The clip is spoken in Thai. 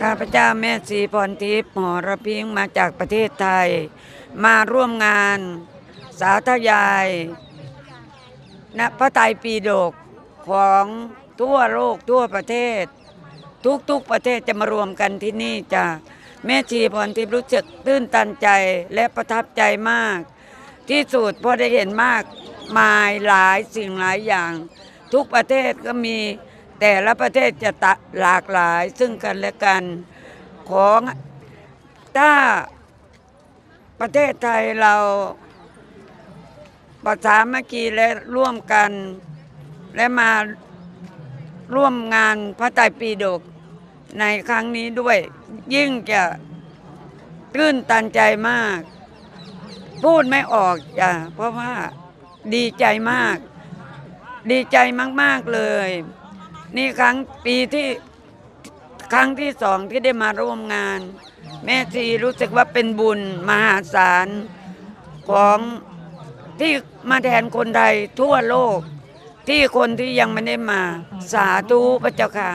ข้าพเจ้าแม่สีพรทิพย์หอระพิงมาจากประเทศไทย มาร่วมงานสาธยายณพระไตรปีฎกของทั่วโลกทั่วประเทศ ทุกๆประเทศจะมารวมกันที่นี่จ้ะแม่ชีพรทิพย์รู้สึกตื้นตันใจและประทับใจมาก ที่สุดเพราะได้เห็นมากมายหลายสิ่งหลายอย่าง ทุกประเทศก็มี แต่ละประเทศจะตะหลากหลายซึ่งกันและกันของถ้าประเทศไทยเราประสามัคคีและร่วมกัน และมาร่วมงานพระไตรปิฎกในครั้งนี้ด้วย ยิ่งจะตื้นตันใจมาก พูดไม่ออกจ้ะเพราะว่าดีใจมาก ดีใจมาก ๆ เลย นี่ครั้งปีที่ครั้งที่สองที่ได้มาร่วมงาน แม่ชีรู้สึกว่าเป็นบุญมหาศาลของที่มาแทนคนไทยทั่วโลก ที่คนที่ยังไม่ได้มาสาธุพระเจ้าค่ะ